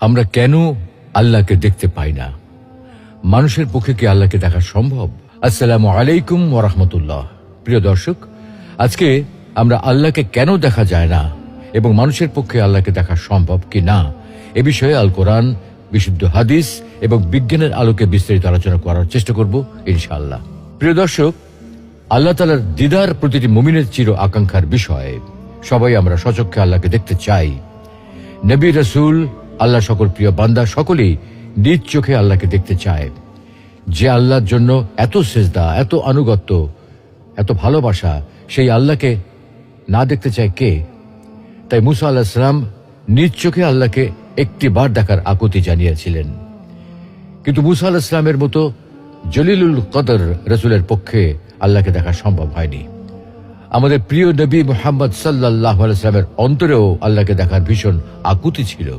আমরা কেন আল্লাহকে দেখতে পাই না? মানুষের পক্ষে কি আল্লাহকে দেখা সম্ভব? আসসালামু আলাইকুম ওরহমতুল্লাহ প্রিয় দর্শক, আজকে আমরা আল্লাহকে কেন দেখা যায় না এবং মানুষের পক্ষে আল্লাহকে দেখা সম্ভব কি না, এ বিষয়ে আল কোরআন বিশুদ্ধ হাদিস এবং বিজ্ঞানের আলোকে বিস্তারিত আলোচনা করার চেষ্টা করব, ইনশাআল্লাহ। প্রিয় দর্শক, আল্লাহ তালার দিদার প্রতিটি মুমিনের চির আকাঙ্ক্ষার বিষয়। সবাই আমরা সচক্ষে আল্লাহকে দেখতে চাই। নবী রসুল আল্লাহ সকল প্রিয় বান্দা সকলেই নিজ চোখে আল্লাহকে দেখতে চায়। যে আল্লাহর জন্য এত সেজদা, এত আনুগত্য, এত ভালোবাসা, সেই আল্লাহকে না দেখতে চায় কে? তাই মুসা আল্লাহ সালাম নিজ চোখে আল্লাহকে একটি বার দেখার আকুতি জানিয়েছিলেন। কিন্তু মুসা আল্লাহ ইসলামের মতো জলিলুল কদর রসুলের পক্ষে আল্লাহকে দেখা সম্ভব হয়নি। আমাদের প্রিয় নবী মোহাম্মদ সাল্লাহ আলাইস্লামের অন্তরেও আল্লাহকে দেখার ভীষণ আকুতি ছিল।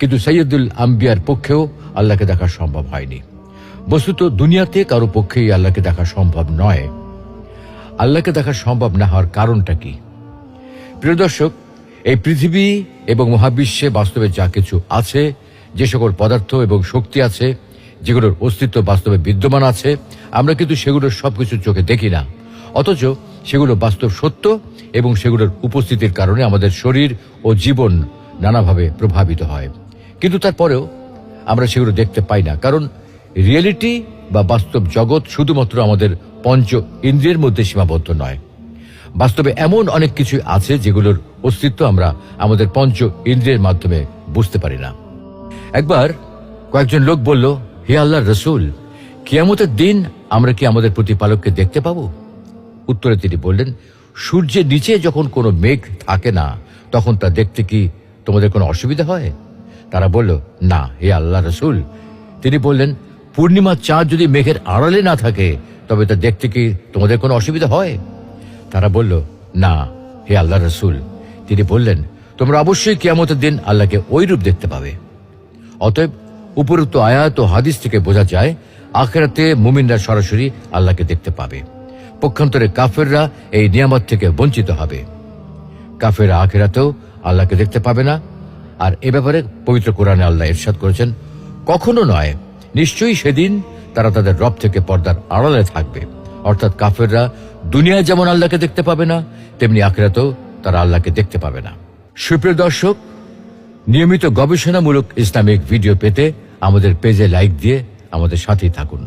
কিন্তু সৈয়দুল আম্বিয়ার পক্ষেও আল্লাহকে দেখা সম্ভব হয়নি। বস্তুত দুনিয়াতে কারও পক্ষেই আল্লাহকে দেখা সম্ভব নয়। আল্লাহকে দেখা সম্ভব না হওয়ার কারণটা কি? প্রিয় দর্শক, এই পৃথিবী এবং মহাবিশ্বে বাস্তবে যা কিছু আছে, যে সকল পদার্থ এবং শক্তি আছে, যেগুলোর অস্তিত্ব বাস্তবে বিদ্যমান আছে, আমরা কিন্তু সেগুলোর সবকিছু চোখে দেখি না। অথচ সেগুলো বাস্তব সত্য এবং সেগুলোর উপস্থিতির কারণে আমাদের শরীর ও জীবন নানাভাবে প্রভাবিত হয়। কিন্তু তারপরেও আমরা সেগুলো দেখতে পাই না। কারণ রিয়েলিটি বা বাস্তব জগৎ শুধুমাত্র আমাদের পঞ্চ ইন্দ্রিয়ের মধ্যে সীমাবদ্ধ নয়। বাস্তবে এমন অনেক কিছু আছে যেগুলোর অস্তিত্ব আমরা আমাদের পঞ্চ ইন্দ্রিয়ের মাধ্যমে বুঝতে পারি না। একবার কয়েকজন লোক বলল, হে আল্লাহ রসুল, কিয়ামতের দিন আমরা কি আমাদের প্রতিপালককে দেখতে পাবো? উত্তরে তিনি বললেন, সূর্যের নিচে যখন কোনো মেঘ থাকে না, তখন তা দেখতে কি তোমাদের কোনো অসুবিধা হয়? তারা বলল, না, হে আল্লাহ রসুল। তিনি বললেন পূর্ণিমা চাঁদ যদি মেঘের আড়ালে না থাকে, তবে তা দেখতে কি তোমাদের কোনো অসুবিধা হয়? তারা বলল, না, হে আল্লাহ রসুল। তিনি বললেন, তোমরা অবশ্যই কেয়ামতের দিন আল্লাহকে ওই রূপ দেখতে পাবে। অতএব উপরোক্ত আয়াত ও হাদিস থেকে বোঝা যায়, আখেরাতে মুমিনরা সরাসরি আল্লাহকে দেখতে পাবে। পক্ষান্তরে কাফেররা এই নিয়ামত থেকে বঞ্চিত হবে। কাফেররা আখেরাতেও আল্লাহকে দেখতে পাবে না আর এ ব্যাপারে পবিত্র কোরআনে আল্লাহ ইরশাদ করেছেন, কখনো নয়, নিশ্চয়ই সেদিন তারা তাদের রব থেকে পর্দার আড়ালে থাকবে। অর্থাৎ কাফেররা দুনিয়ায় যেমন আল্লাহকে দেখতে পাবে না, তেমনি আখেরাতেও তারা আল্লাহকে দেখতে পাবে না। সুপ্রিয় দর্শক, নিয়মিত গবেষণামূলক ইসলামিক ভিডিও পেতে আমাদের পেজে লাইক দিয়ে আমাদের সাথেই থাকুন।